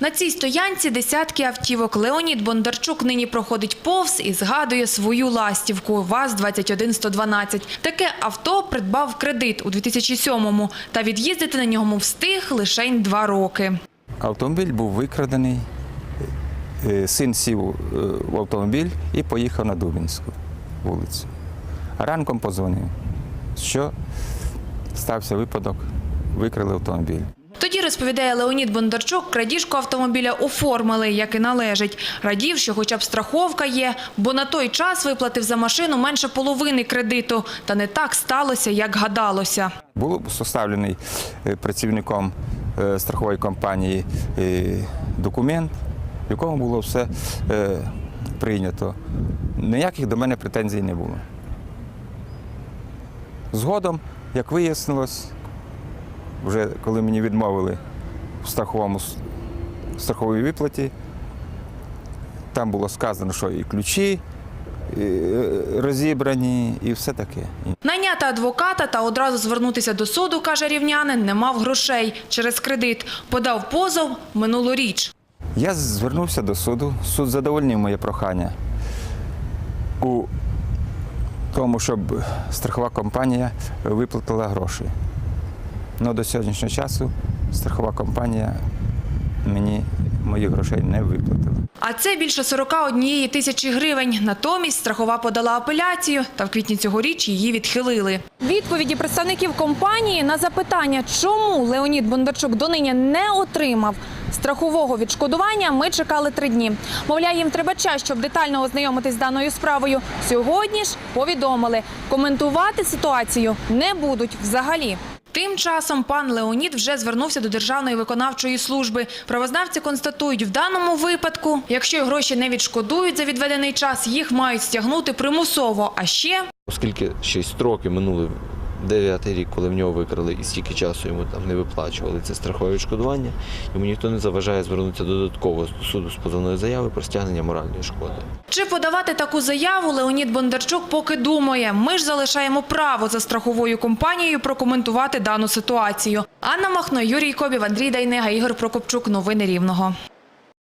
На цій стоянці десятки автівок. Леонід Бондарчук нині проходить повз і згадує свою ластівку ВАЗ-21112. Таке авто придбав кредит у 2007-му та від'їздити на ньому встиг лише два роки. Автомобіль був викрадений. Е, Син сів е, в автомобіль і поїхав на Дубінську вулицю. Ранком позвонив, що стався випадок, викрали автомобіль. Тоді, розповідає Леонід Бондарчук, крадіжку автомобіля оформили, як і належить. Радів, що хоча б страховка є, бо на той час виплатив за машину менше половини кредиту. Та не так сталося, як гадалося. Був составлений е, працівником е, страхової компанії е, документ, в якому було все прийнято. Ніяких до мене претензій не було. Згодом, як вияснилось, вже коли мені відмовили в страховому с- страховій виплаті, там було сказано, що і ключі е, розібрані, і все таке. Найняти адвоката та одразу звернутися до суду, каже рівнянин, не мав грошей через кредит. Подав позов минулоріч. Я звернувся до суду. Суд задовольнив моє прохання у тому, щоб страхова компанія виплатила гроші. Але до сьогоднішнього часу страхова компанія мені моїх грошей не виплатила. А це більше 41 тисячі гривень. Натомість страхова подала апеляцію, та в квітні цьогоріч її відхилили. Відповіді представників компанії на запитання, чому Леонід Бондарчук донині не отримав страхового відшкодування, ми чекали три дні. Мовляв, їм треба час, щоб детально ознайомитись з даною справою. Сьогодні ж повідомили, коментувати ситуацію не будуть взагалі. Тим часом пан Леонід вже звернувся до Державної виконавчої служби. Правознавці констатують, в даному випадку, якщо гроші не відшкодують за відведений час, їх мають стягнути примусово. А ще Оскільки ще й строки минули дев'ятий рік, коли в нього викрали і стільки часу йому там не виплачували це страхове відшкодування, йому ніхто не заважає звернутися додатково до суду з позовною заявою про стягнення моральної шкоди. чи подавати таку заяву Леонід Бондарчук поки думає. Ми ж залишаємо право за страховою компанією прокоментувати дану ситуацію. Анна Махно, Юрій Кобів, Андрій Дайнега, Ігор Прокопчук. Новини Рівного.